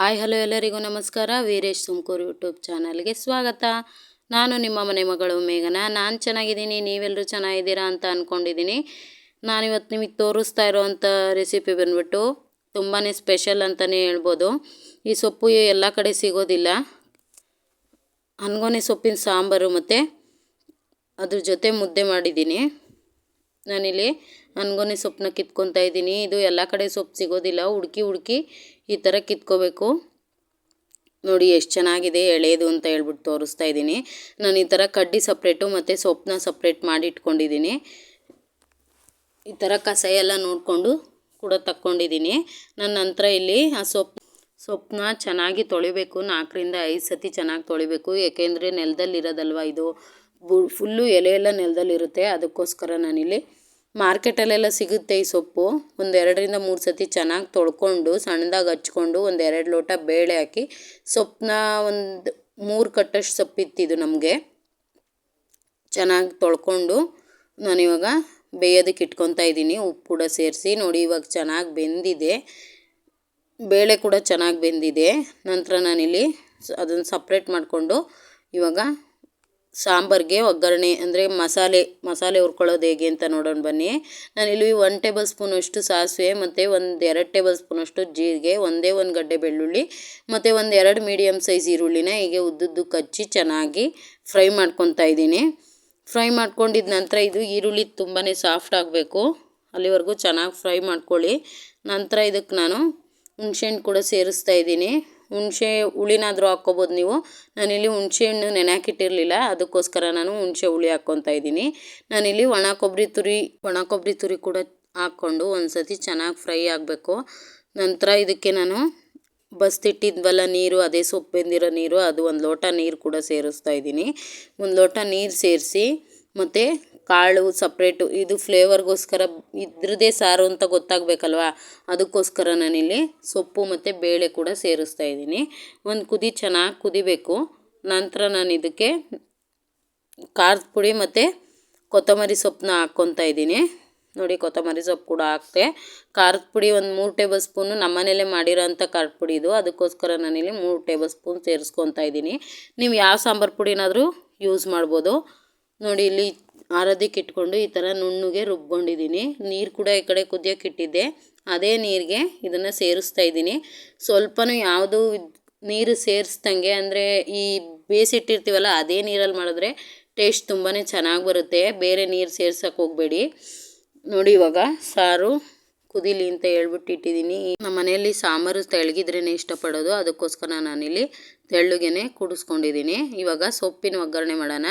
Hi, hello ಎಲ್ಲರಿಗೂ ನಮಸ್ಕಾರ. Veeresh Tumakuru YouTube ಚಾನಲ್ಗೆ ಸ್ವಾಗತ. ನಾನು ನಿಮ್ಮ ಮನೆ ಮಗಳು ಮೇಘನ. ನಾನು ಚೆನ್ನಾಗಿದ್ದೀನಿ. ನೀವೆಲ್ಲರೂ ಚೆನ್ನಾಗಿದ್ದೀರಾ ಅಂತ ಅಂದ್ಕೊಂಡಿದ್ದೀನಿ ನಾನಿವತ್ತು ನಿಮಗೆ ತೋರಿಸ್ತಾ ಇರೋವಂಥ ರೆಸಿಪಿ ಬಂದ್ಬಿಟ್ಟು ತುಂಬಾ ಸ್ಪೆಷಲ್ ಅಂತಲೇ ಹೇಳ್ಬೋದು. ಈ ಸೊಪ್ಪು ಎಲ್ಲ ಕಡೆ ಸಿಗೋದಿಲ್ಲ. ಹನ್ಗೊನೆ ಸೊಪ್ಪಿನ ಸಾಂಬಾರು ಮತ್ತು ಅದ್ರ ಜೊತೆ ಮುದ್ದೆ ಮಾಡಿದ್ದೀನಿ. ನಾನಿಲ್ಲಿ ಅನ್ಗೋನೆ ಸೊಪ್ಪನ್ನ ಕಿತ್ಕೊತಾ ಇದ್ದೀನಿ. ಇದು ಎಲ್ಲ ಕಡೆ ಸೊಪ್ಪು ಸಿಗೋದಿಲ್ಲ. ಹುಡುಕಿ ಹುಡುಕಿ ಈ ಥರ ಕಿತ್ಕೋಬೇಕು. ನೋಡಿ ಎಷ್ಟು ಚೆನ್ನಾಗಿದೆ ಎಳೆಯದು ಅಂತ ಹೇಳ್ಬಿಟ್ಟು ತೋರಿಸ್ತಾ ಇದ್ದೀನಿ. ನಾನು ಈ ಥರ ಕಡ್ಡಿ ಸಪ್ರೇಟು ಮತ್ತು ಸೊಪ್ಪನ್ನ ಸಪ್ರೇಟ್ ಮಾಡಿ ಇಟ್ಕೊಂಡಿದ್ದೀನಿ. ಈ ಥರ ಕಸ ಎಲ್ಲ ನೋಡಿಕೊಂಡು ಕೂಡ ತಕ್ಕೊಂಡಿದ್ದೀನಿ. ನನ್ನ ನಂತರ ಇಲ್ಲಿ ಆ ಸೊಪ್ಪು ಸೊಪ್ಪನ್ನ ಚೆನ್ನಾಗಿ ತೊಳಿಬೇಕು. ನಾಲ್ಕರಿಂದ ಐದು ಸತಿ ಚೆನ್ನಾಗಿ ತೊಳಿಬೇಕು. ಏಕೆಂದರೆ ನೆಲದಲ್ಲಿರೋದಲ್ವ ಇದು? ಫುಲ್ಲು ಎಲೆ ಎಲ್ಲ ನೆಲದಲ್ಲಿರುತ್ತೆ. ಅದಕ್ಕೋಸ್ಕರ ನಾನಿಲ್ಲಿ ಮಾರ್ಕೆಟಲ್ಲೆಲ್ಲ ಸಿಗುತ್ತೆ ಈ ಸೊಪ್ಪು. ಒಂದು ಎರಡರಿಂದ ಮೂರು ಸತಿ ಚೆನ್ನಾಗಿ ತೊಳ್ಕೊಂಡು, ಸಣ್ಣದಾಗಿ ಹಚ್ಕೊಂಡು ಒಂದು ಎರಡು ಲೋಟ ಬೇಳೆ ಹಾಕಿ ಸೊಪ್ಪನ್ನ ಒಂದು ಮೂರು ಕಟ್ಟಷ್ಟು ಸೊಪ್ಪಿತ್ತಿದ್ದು ನಮಗೆ. ಚೆನ್ನಾಗಿ ತೊಳ್ಕೊಂಡು ನಾನಿವಾಗ ಬೇಯೋದಕ್ಕೆ ಇಟ್ಕೊತಾ ಇದ್ದೀನಿ. ಉಪ್ಪು ಕೂಡ ಸೇರಿಸಿ ನೋಡಿ ಇವಾಗ ಚೆನ್ನಾಗಿ ಬೆಂದಿದೆ. ಬೇಳೆ ಕೂಡ ಚೆನ್ನಾಗಿ ಬೆಂದಿದೆ. ನಂತರ ನಾನಿಲ್ಲಿ ಅದನ್ನು ಸಪ್ರೇಟ್ ಮಾಡಿಕೊಂಡು ಇವಾಗ ಸಾಂಬಾರಿಗೆ ಒಗ್ಗರಣೆ ಅಂದರೆ ಮಸಾಲೆ ಮಸಾಲೆ ಹುರ್ಕೊಳ್ಳೋದು ಹೇಗೆ ಅಂತ ನೋಡೋಣ ಬನ್ನಿ. ನಾನಿಲ್ಲಿ ಒನ್ ಟೇಬಲ್ ಸ್ಪೂನಷ್ಟು ಸಾಸಿವೆ ಮತ್ತು ಒಂದು ಎರಡು ಟೇಬಲ್ ಸ್ಪೂನಷ್ಟು ಜೀರಿಗೆ, ಒಂದೇ ಒಂದು ಗಡ್ಡೆ ಬೆಳ್ಳುಳ್ಳಿ ಮತ್ತು ಒಂದು ಎರಡು ಮೀಡಿಯಮ್ ಸೈಜ್ ಈರುಳ್ಳಿನ ಹೀಗೆ ಉದ್ದುದ್ದು ಕಚ್ಚಿ ಚೆನ್ನಾಗಿ ಫ್ರೈ ಮಾಡ್ಕೊತಾ ಇದ್ದೀನಿ. ಫ್ರೈ ಮಾಡ್ಕೊಂಡಿದ ನಂತರ ಇದು ಈರುಳ್ಳಿ ತುಂಬಾ ಸಾಫ್ಟ್ ಆಗಬೇಕು. ಅಲ್ಲಿವರೆಗೂ ಚೆನ್ನಾಗಿ ಫ್ರೈ ಮಾಡ್ಕೊಳ್ಳಿ. ನಂತರ ಇದಕ್ಕೆ ನಾನು ಹುಣಸೆಹಣ್ಣು ಕೂಡ ಸೇರಿಸ್ತಾ ಇದ್ದೀನಿ. ಹುಣಸೆ ಹುಳಿನಾದರೂ ಹಾಕ್ಕೋಬೋದು ನೀವು. ನಾನಿಲ್ಲಿ ಹುಣಸೆ ಹಣ್ಣು ನೆನೆಯಾಕಿಟ್ಟಿರಲಿಲ್ಲ ಅದಕ್ಕೋಸ್ಕರ ನಾನು ಹುಣಸೆ ಹುಳಿ ಹಾಕ್ಕೊತಾ ಇದ್ದೀನಿ. ನಾನಿಲ್ಲಿ ಒಣ ಕೊಬ್ಬರಿ ತುರಿ ಒಣ ಕೊಬ್ಬರಿ ತುರಿ ಕೂಡ ಹಾಕ್ಕೊಂಡು ಒಂದು ಸತಿ ಚೆನ್ನಾಗಿ ಫ್ರೈ ಆಗಬೇಕು. ನಂತರ ಇದಕ್ಕೆ ನಾನು ಬಸ್ತಿಟ್ಟಿದ್ವಲ್ಲ ನೀರು, ಅದೇ ಸೊಪ್ಪು ಬೆಂದಿರೋ ನೀರು, ಅದು ಒಂದು ಲೋಟ ನೀರು ಕೂಡ ಸೇರಿಸ್ತಾ ಇದ್ದೀನಿ. ಒಂದು ಲೋಟ ನೀರು ಸೇರಿಸಿ ಮತ್ತು ಕಾಳು ಸಪ್ರೇಟು ಇದು ಫ್ಲೇವರ್ಗೋಸ್ಕರ ಇದ್ರದ್ದೇ ಸಾರು ಅಂತ ಗೊತ್ತಾಗಬೇಕಲ್ವ? ಅದಕ್ಕೋಸ್ಕರ ನಾನಿಲ್ಲಿ ಸೊಪ್ಪು ಮತ್ತು ಬೇಳೆ ಕೂಡ ಸೇರಿಸ್ತಾ ಇದ್ದೀನಿ. ಒಂದು ಕುದಿ ಚೆನ್ನಾಗಿ ಕುದಿಬೇಕು. ನಂತರ ನಾನು ಇದಕ್ಕೆ ಖಾರದ ಪುಡಿ ಮತ್ತು ಕೊತ್ತಂಬರಿ ಸೊಪ್ಪನ್ನ ಹಾಕ್ಕೊತಾ ಇದ್ದೀನಿ. ನೋಡಿ ಕೊತ್ತಂಬರಿ ಸೊಪ್ಪು ಕೂಡ ಹಾಕ್ತೆ. ಖಾರದ ಪುಡಿ ಒಂದು ಮೂರು ಟೇಬಲ್ ಸ್ಪೂನು ನಮ್ಮನೇಲೇ ಮಾಡಿರೋ ಅಂಥ ಖಾರದ ಪುಡಿ ಇದು. ಅದಕ್ಕೋಸ್ಕರ ನಾನಿಲ್ಲಿ ಮೂರು ಟೇಬಲ್ ಸ್ಪೂನ್ ಸೇರಿಸ್ಕೊತಾ ಇದ್ದೀನಿ. ನೀವು ಯಾವ ಸಾಂಬಾರು ಪುಡಿನಾದರೂ ಯೂಸ್ ಮಾಡ್ಬೋದು. ನೋಡಿ ಇಲ್ಲಿ ಆರೋದಕ್ಕೆ ಇಟ್ಕೊಂಡು ಈ ಥರ ನುಣ್ಣಗೆ ರುಬ್ಕೊಂಡಿದ್ದೀನಿ. ನೀರು ಕೂಡ ಈ ಕಡೆ ಕುದಿಯೋಕೆ ಇಟ್ಟಿದ್ದೆ. ಅದೇ ನೀರಿಗೆ ಇದನ್ನು ಸೇರಿಸ್ತಾ ಇದ್ದೀನಿ. ಸ್ವಲ್ಪನೂ ಯಾವುದು ನೀರು ಸೇರಿಸ್ದಂಗೆ ಅಂದರೆ ಈ ಬೇಯಿಸಿಟ್ಟಿರ್ತೀವಲ್ಲ ಅದೇ ನೀರಲ್ಲಿ ಮಾಡಿದ್ರೆ ಟೇಸ್ಟ್ ತುಂಬಾ ಚೆನ್ನಾಗಿ ಬರುತ್ತೆ. ಬೇರೆ ನೀರು ಸೇರ್ಸೋಕೆ ಹೋಗಬೇಡಿ. ನೋಡಿ ಇವಾಗ ಸಾರು ಕುದಿಲಿ ಅಂತ ಹೇಳ್ಬಿಟ್ಟು ಇಟ್ಟಿದ್ದೀನಿ. ನಮ್ಮ ಮನೆಯಲ್ಲಿ ಸಾಂಬಾರು ತೆಳಗಿದ್ರೇ ಇಷ್ಟಪಡೋದು. ಅದಕ್ಕೋಸ್ಕರ ನಾನಿಲ್ಲಿ ತೆಳ್ಳಗೆ ಕುಡಿಸ್ಕೊಂಡಿದ್ದೀನಿ. ಇವಾಗ ಸೊಪ್ಪಿನ ಒಗ್ಗರಣೆ ಮಾಡೋಣ.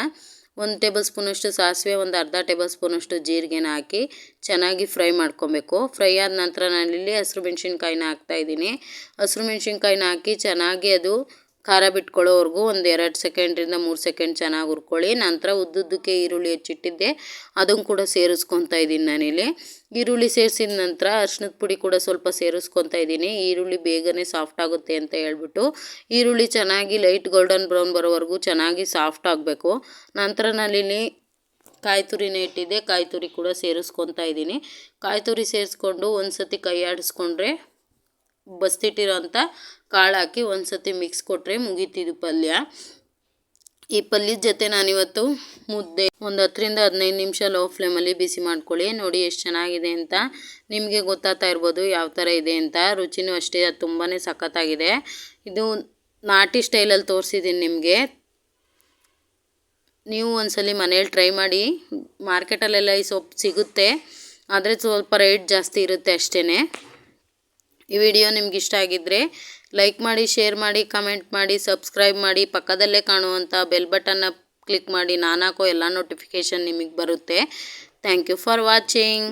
ಒಂದು ಟೇಬಲ್ ಸ್ಪೂನಷ್ಟು ಸಾಸಿವೆ, ಒಂದು ಅರ್ಧ ಟೇಬಲ್ ಸ್ಪೂನಷ್ಟು ಜೀರಿಗೆನ ಹಾಕಿ ಚೆನ್ನಾಗಿ ಫ್ರೈ ಮಾಡ್ಕೊಬೇಕು. ಫ್ರೈ ಆದ ನಂತರ ನಾನಿಲ್ಲಿ ಹಸಿರು ಮೆಣಸಿನ್ಕಾಯಿನ ಹಾಕ್ತಾಯಿದ್ದೀನಿ ಹಸಿರು ಮೆಣಸಿನ್ಕಾಯಿನ ಹಾಕಿ ಚೆನ್ನಾಗಿ ಅದು ಖಾರ ಬಿಟ್ಕೊಳ್ಳೋವರೆಗೂ ಒಂದು ಎರಡು ಸೆಕೆಂಡ್ರಿಂದ ಮೂರು ಸೆಕೆಂಡ್ ಚೆನ್ನಾಗಿ ಹುರ್ಕೊಳ್ಳಿ. ನಂತರ ಉದ್ದುದ್ದಕ್ಕೆ ಈರುಳ್ಳಿ ಹೆಚ್ಚಿಟ್ಟಿದ್ದೆ. ಅದನ್ನು ಕೂಡ ಸೇರಿಸ್ಕೊತಾ ಇದ್ದೀನಿ ನಾನಿಲ್ಲಿ. ಈರುಳ್ಳಿ ಸೇರಿಸಿದ ನಂತರ ಅರ್ಶಿನದ ಪುಡಿ ಕೂಡ ಸ್ವಲ್ಪ ಸೇರಿಸ್ಕೊತಾ ಇದ್ದೀನಿ. ಈರುಳ್ಳಿ ಬೇಗನೆ ಸಾಫ್ಟ್ ಆಗುತ್ತೆ ಅಂತ ಹೇಳ್ಬಿಟ್ಟು ಈರುಳ್ಳಿ ಚೆನ್ನಾಗಿ ಲೈಟ್ ಗೋಲ್ಡನ್ ಬ್ರೌನ್ ಬರೋವರೆಗೂ ಚೆನ್ನಾಗಿ ಸಾಫ್ಟ್ ಆಗಬೇಕು. ನಂತರ ನಾನಿಲ್ಲಿ ಕಾಯಿ ತುರಿನ ಇಟ್ಟಿದ್ದೆ. ಕಾಯಿ ತುರಿ ಕೂಡ ಸೇರಿಸ್ಕೊತಾ ಇದ್ದೀನಿ. ಕಾಯಿ ತುರಿ ಸೇರಿಸ್ಕೊಂಡು ಒಂದು ಸತಿ ಕೈ ಆಡಿಸ್ಕೊಂಡ್ರೆ ಬಸ್ತಿಟ್ಟಿರೋಂಥ ಕಾಳು ಹಾಕಿ ಒಂದು ಸತಿ ಮಿಕ್ಸ್ ಕೊಟ್ಟರೆ ಮುಗೀತಿದ್ದು ಪಲ್ಯ. ಈ ಪಲ್ಯದ ಜೊತೆ ನಾನಿವತ್ತು ಮುದ್ದೆ ಒಂದು ಹತ್ತರಿಂದ ಹದಿನೈದು ನಿಮಿಷ ಲೋ ಫ್ಲೇಮಲ್ಲಿ ಬಿಸಿ ಮಾಡ್ಕೊಳ್ಳಿ. ನೋಡಿ ಎಷ್ಟು ಚೆನ್ನಾಗಿದೆ ಅಂತ. ನಿಮಗೆ ಗೊತ್ತಾಗ್ತಾ ಇರ್ಬೋದು ಯಾವ ಥರ ಇದೆ ಅಂತ. ರುಚಿನೂ ಅಷ್ಟೇ, ಅದು ತುಂಬಾ ಸಖತ್ತಾಗಿದೆ. ಇದು ನಾಟಿ ಸ್ಟೈಲಲ್ಲಿ ತೋರಿಸಿದ್ದೀನಿ ನಿಮಗೆ. ನೀವು ಒಂದ್ಸಲಿ ಮನೇಲಿ ಟ್ರೈ ಮಾಡಿ ಮಾರ್ಕೆಟಲ್ಲೆಲ್ಲ ಈ ಸೊಪ್ಪು ಸಿಗುತ್ತೆ. ಆದರೆ ಸ್ವಲ್ಪ ರೇಟ್ ಜಾಸ್ತಿ ಇರುತ್ತೆ ಅಷ್ಟೇ ಈ ವಿಡಿಯೋ ನಿಮ್ಗೆ ಇಷ್ಟ ಆಗಿದ್ದರೆ ಲೈಕ್ ಮಾಡಿ, ಶೇರ್ ಮಾಡಿ, ಕಮೆಂಟ್ ಮಾಡಿ, ಸಬ್ಸ್ಕ್ರೈಬ್ ಮಾಡಿ, ಪಕ್ಕದಲ್ಲೇ ಕಾಣುವಂಥ ಬೆಲ್ ಬಟನ್ನ ಕ್ಲಿಕ್ ಮಾಡಿ ನಾನು ಹಾಕೋ ಎಲ್ಲ ನೋಟಿಫಿಕೇಷನ್ ನಿಮಗೆ ಬರುತ್ತೆ. Thank you for watching.